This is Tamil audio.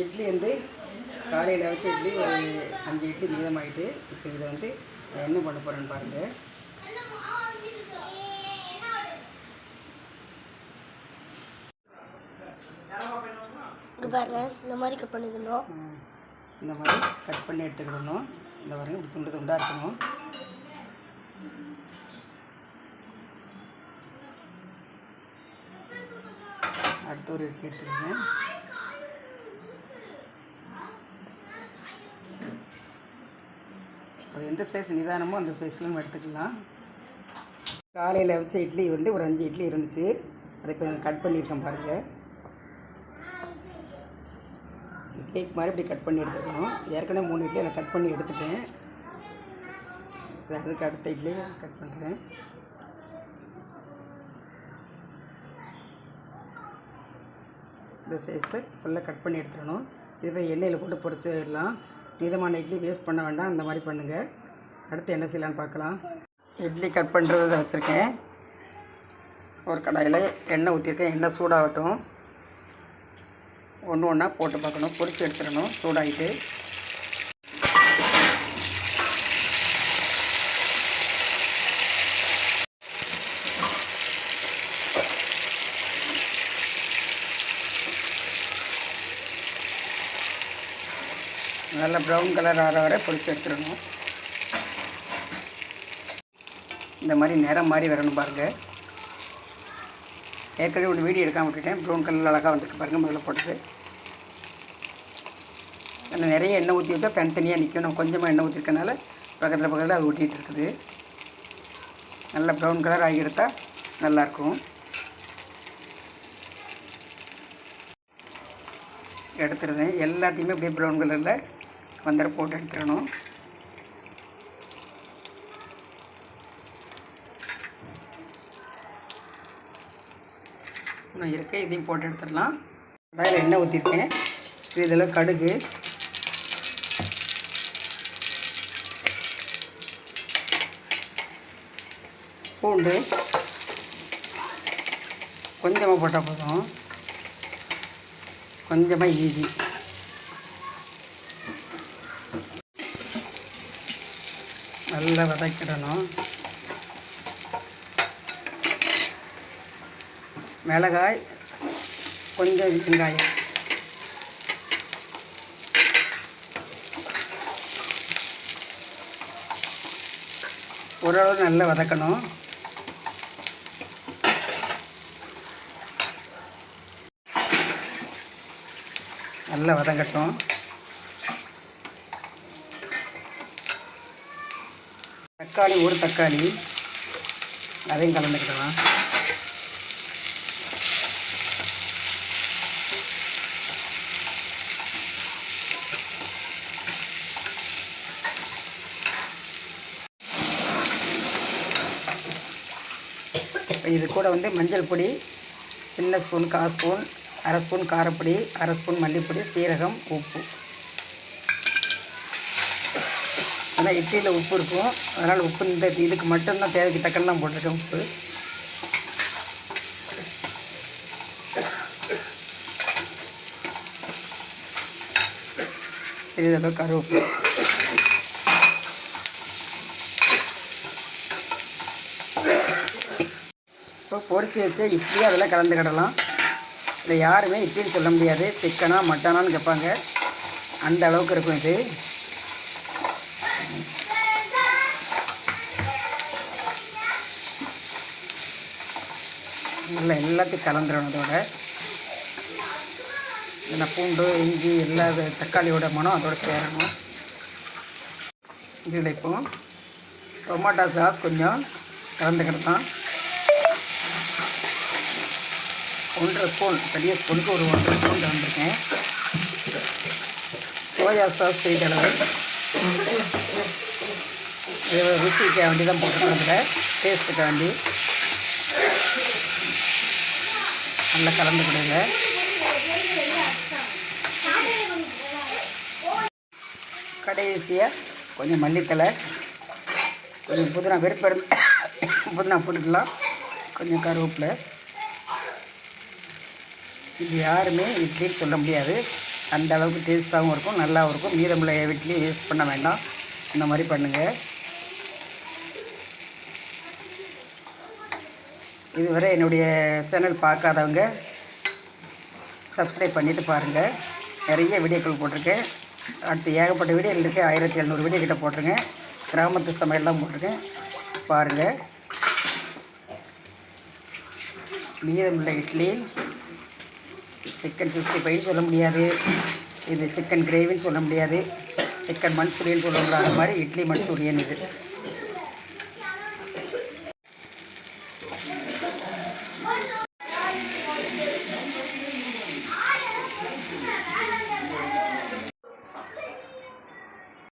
இட்லி வந்து காலையில் வச்ச இட்லி ஒரு அஞ்சு இட்லி மீதமாயிட்டு இப்போ இதை வந்து என்ன பண்ண போகிறேன்னு பாருங்கள் பாருங்க இந்த மாதிரி கட் பண்ணிக்கணும் இந்த மாதிரி கட் பண்ணி எடுத்துக்கிடணும். இந்த பாருங்க இப்படி துண்டு துண்டாக இருக்கணும். அடுத்து ஒரு இட்லி அது எந்த சைஸ் நிதானமோ அந்த சைஸில் எடுத்துக்கலாம். காலையில் வச்ச இட்லி வந்து ஒரு அஞ்சு இட்லி இருந்துச்சு. அதை இப்போ கட் பண்ணியிருக்கேன் பாருங்கள் கேக் மாதிரி இப்படி கட் பண்ணி எடுத்துக்கணும் ஏற்கனவே மூணு இட்லி அதை கட் பண்ணி எடுத்துட்டேன். அதுக்கு அடுத்த இட்லி கட் பண்ணுறேன் இந்த சைஸில் ஃபுல்லாக கட் பண்ணி எடுத்துடணும். இதுவே எண்ணெயில் போட்டு பொரிச்சிடலாம் மீதமான இட்லி வேஸ்ட் பண்ண வேண்டாம். அந்த மாதிரி பண்ணுங்கள் அடுத்து என்ன செய்யலான்னு பார்க்கலாம். இட்லி கட் பண்ணுறத வச்சுருக்கேன். ஒரு கடாயில் எண்ணெய் ஊற்றிருக்கேன் எண்ணெய் சூடாகட்டும். ஒன்று ஒன்றா போட்டு பார்க்கணும். பொரித்து எடுத்துடணும். சூடாகிட்டு நல்லா ப்ரௌன் கலர் ஆற வரை பொடிச்சு எடுத்துடணும். இந்த மாதிரி நிறம் மாதிரி வரணும் பாருங்கள் ஏற்கனவே ஒரு வீடியோ எடுக்காமல் விட்டுட்டேன். ப்ரௌன் கலர் அழகாக வந்துருக்கு பாருங்கள் முதல்ல போட்டது. ஆனால் நிறைய எண்ணெய் ஊற்றி வச்சா தனித்தனியாக நிற்கும் நம்ம கொஞ்சமாக எண்ணெய் ஊற்றிருக்கனால பக்கத்தில் பக்கத்தில் அது ஊட்டிகிட்டு இருக்குது. நல்லா ப்ரௌன் கலர் ஆகி எடுத்தால் நல்லாயிருக்கும் எடுத்துருந்தேன். எல்லாத்தையுமே அப்படியே ப்ரௌன் கலரில் வந்துட போட்டு எடுத்துடணும். நான் இருக்க இதையும் போட்டு எடுத்துடலாம். கடாயில் எண்ணெய் ஊற்றிருக்கேன் இதில் கடுகு. பூண்டு. கொஞ்சமாக போட்டால் போதும். கொஞ்சமாக ஈஸி நல்லா வதக்கிடணும். மிளகாய் கொஞ்சம் வெங்காயம். ஓரளவு நல்லா வதக்கணும். நல்லா வதங்கட்டும். தக்காளி ஒரு தக்காளி. அதையும் கலந்துக்கிடலாம் இப்போ இது கூட வந்து மஞ்சள் பொடி சின்ன ஸ்பூன் கால் ஸ்பூன் அரை ஸ்பூன் காரப்பொடி அரை ஸ்பூன் மல்லிப்பொடி சீரகம் உப்பு. ஆனால் இட்லியில் உப்பு இருக்கும். அதனால் உப்பு இந்த இதுக்கு மட்டும்தான் தேவைக்கு தக்கெல்லாம் போட்டிருக்கேன் உப்பு. சிறிதளவு கருவேப்பு இப்போ பொறிச்சு வச்சு இட்லி அதில் கலந்துக்கிடலாம். இதில் யாருமே இட்லின்னு சொல்ல முடியாது. சிக்கனா மட்டனான்னு கேட்பாங்க. அந்த அளவுக்கு இருக்கும் இது. நல்லா எல்லாத்தையும் கலந்துடணும் அதோட. இந்த பூண்டு இஞ்சி எல்லா தக்காளியோட மனம் அதோட சேரணும். இதில் இப்போ டொமாட்டோ சாஸ் கொஞ்சம் கலந்துக்கிடலாம் ஒன்றரை ஸ்பூன் பெரிய ஸ்பூனுக்கு ஒரு ஒன்றரை ஸ்பூன் கலந்துருக்கேன். சோயா சாஸ் செய்தளவு இது ருசிக்க வேண்டி தான் போட்டுருக்கோம் இதில் டேஸ்ட்டுக்கு வேண்டி. நல்லா கலந்து கொடுங்க கடைசியாக கொஞ்சம் மல்லித்தலை கொஞ்சம் புதினா வெறுப்பு புதினா போட்டுக்கலாம். கொஞ்சம் கருவேப்பிலை. இது யாருமே இட்லின்னு சொல்ல முடியாது. அந்த அளவுக்கு டேஸ்ட்டாகவும் இருக்கும் நல்லாவும் இருக்கும். மீதமுள்ள வீட்லேயும் யூஸ் பண்ண வேண்டாம். இந்த மாதிரி பண்ணுங்கள் இதுவரை என்னுடைய சேனல் பார்க்காதவங்க சப்ஸ்கிரைப் பண்ணிவிட்டு பாருங்கள் நிறைய வீடியோக்கள் போட்டிருக்கேன். அடுத்து ஏகப்பட்ட வீடியோ இருக்குது ஆயிரத்தி எழுநூறு வீடியோ கிட்ட போட்டிருக்கேன். கிராமத்து சமையல்லாம் போட்டிருக்கேன். பாருங்கள் மீதமுள்ள இட்லி சிக்கன் சிக்ஸ்டி ஃபைவ்னு சொல்ல முடியாது. இது சிக்கன் கிரேவின்னு சொல்ல முடியாது. சிக்கன் மன்சூரியன் சொல்ல முடியாத மாதிரி இட்லி மன்சூரியன் இது.